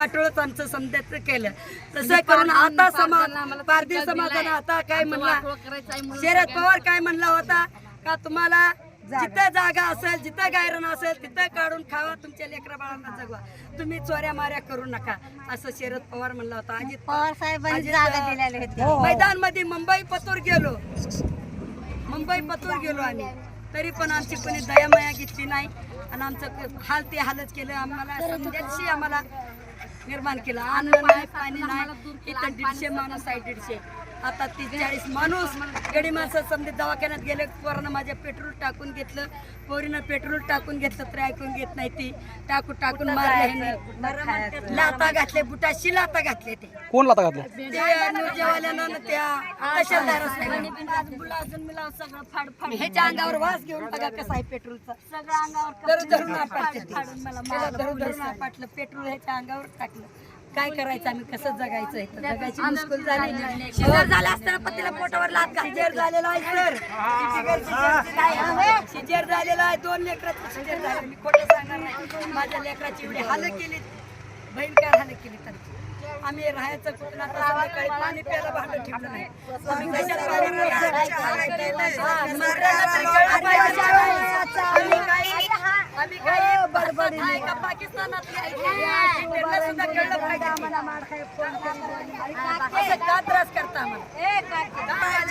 पाठवलंच आमचं समजायचं केलं. तसं करून आता समाज पारधी समाजानं आता काय म्हणला? शरद पवार काय म्हणला होता? का तुम्हाला जिथं जागा असेल जिथं गायरण असेल तिथं काढून खावा तुमच्या लेकरा बाळांना जगवा. तुम्ही चोऱ्या माऱ्या करू नका असं शरद पवार म्हणला होता. अजित पवार होत्या मैदानमध्ये मुंबई पतूर गेलो. मुंबई पतूर गेलो आम्ही. तरी पण आमची कोणी दयामया घेतली नाही. आणि आमचं हाल ते हालच केलं. आम्हाला आम्हाला निर्माण केलं. अन्न नाही पाणी नाही. इथं दीडशे माणूस आहे दीडशे. आता तीस चाळीस माणूस गडी माणसं समजे दवाखान्यात गेले पोरानं माझ्या पेट्रोल टाकून घेतलं. पोरीनं पेट्रोल टाकून घेतलं तरी ऐकून घेत नाही ती. टाकून टाकून मारले. लाता घातले बुटाशी लाता घातले ते. कोण लाता घातल्या? त्या ह्याच्या अंगावर वास घेऊन बघा कसा आहे पेट्रोलचा. सगळं अंगावर धरून धरून धरून धरून पेट्रोल ह्याच्या अंगावर टाकलं. काय करायचं आम्ही कसं जगायचं इथं? जगायची मुश्किल झाली शिजर झालं असताना पतीला पोटावर लात घाल शिजर झालेला आहे सर शिजर झालेला आहे दोन लेकराचं शिजर झालं मी खोटं सांगणार नाही माझ्या लेकराची एवढी हाल केली भयंकर हाल केली त्यांची आम्ही राहायचं कुठं आता संध्याकाळी पाणी प्यायला ठेवलं नाही आम्ही? हा, काही आम्ही काही बडबड पाकिस्तानातले. का त्रास करता आम्हाला